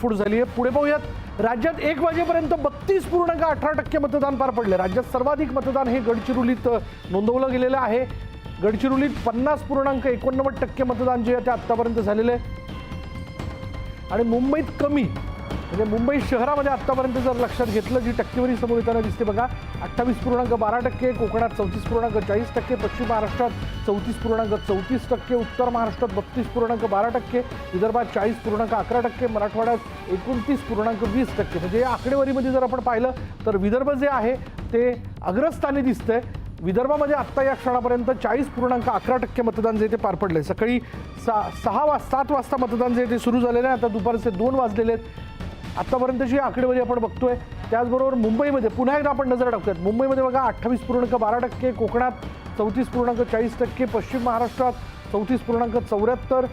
फूट झाली आहे. पुढे पाहूयात राज्यात एक वाजेपर्यंत बत्तीस पूर्णांक अठरा टक्के मतदान पार पडले. राज्यात सर्वाधिक मतदान हे गडचिरोलीत नोंदवलं गेलेलं आहे. गडचिरोलीत पन्नास पूर्णांक एकोणनव्वद टक्के मतदान जे आहे ते आत्तापर्यंत झालेलं आहे. आणि मुंबईत कमी म्हणजे मुंबई शहरामध्ये आत्तापर्यंत जर लक्षात घेतलं जी टक्केवारी समोर येताना दिसते बघा अठ्ठावीस पूर्णांक बारा टक्के कोकणात चौतीस पूर्णांक चाळीस टक्के पश्चिम महाराष्ट्रात चौतीस पूर्णांक चौतीस टक्के उत्तर महाराष्ट्रात बत्तीस पूर्णांक बारा टक्के विदर्भात चाळीस पूर्णांक अकरा टक्के मराठवाड्यात एकोणतीस पूर्णांक वीस टक्के. म्हणजे या आकडेवारीमध्ये जर आपण पाहिलं तर विदर्भ जे आहे ते अग्रस्थानी दिसतंय. विदर्भामध्ये आत्ता या क्षणापर्यंत चाळीस पूर्णांक अकरा टक्के मतदान जे ते पार पडले सकाळी सा सहा वाज सात वाजता मतदान जे ते सुरू झालेलं आहे. आता दुपारचे दोन वाजलेले आहेत. आत्तापर्यंतची आकडेवारी आपण बघतोय. त्याचबरोबर मुंबईमध्ये पुन्हा एकदा आपण नजर टाकतोय मुंबईमध्ये बघा अठ्ठावीस पूर्णांक बारा टक्के कोकणात चौतीस पूर्णांक चाळीस टक्के पश्चिम महाराष्ट्रात चौतीस पूर्णांक चौऱ्याहत्तर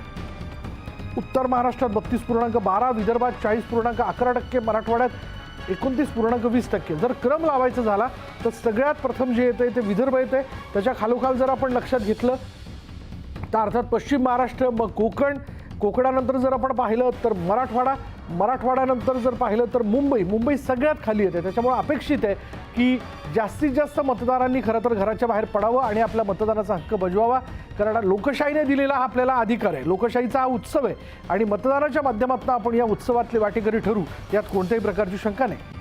उत्तर महाराष्ट्रात बत्तीस पूर्णांक बारा विदर्भात चाळीस पूर्णांक अकरा टक्के मराठवाड्यात एकोणतीस पूर्णांक वीस टक्के. जर क्रम लावायचा झाला तर सगळ्यात प्रथम जे येतं ते विदर्भ येते त्याच्या खालोखाल जर आपण लक्षात घेतलं तर अर्थात पश्चिम महाराष्ट्र मग कोकण कोकणानंतर जर आपण पाहिलं तर मराठवाडा मराठवाड्यानंतर जर पाहिलं तर मुंबई. मुंबई सगळ्यात खाली येते. त्याच्यामुळे अपेक्षित आहे की जास्तीत जास्त मतदारांनी खरं तर घराच्या बाहेर पडावं आणि आपल्या मतदानाचा हक्क बजवावा. कारण लोकशाहीने दिलेला हा आपल्याला अधिकार आहे. लोकशाहीचा हा उत्सव आहे. आणि मतदानाच्या माध्यमातून आपण या उत्सवातले वाटेकरी ठरू. यात कोणत्याही प्रकारची शंका नाही.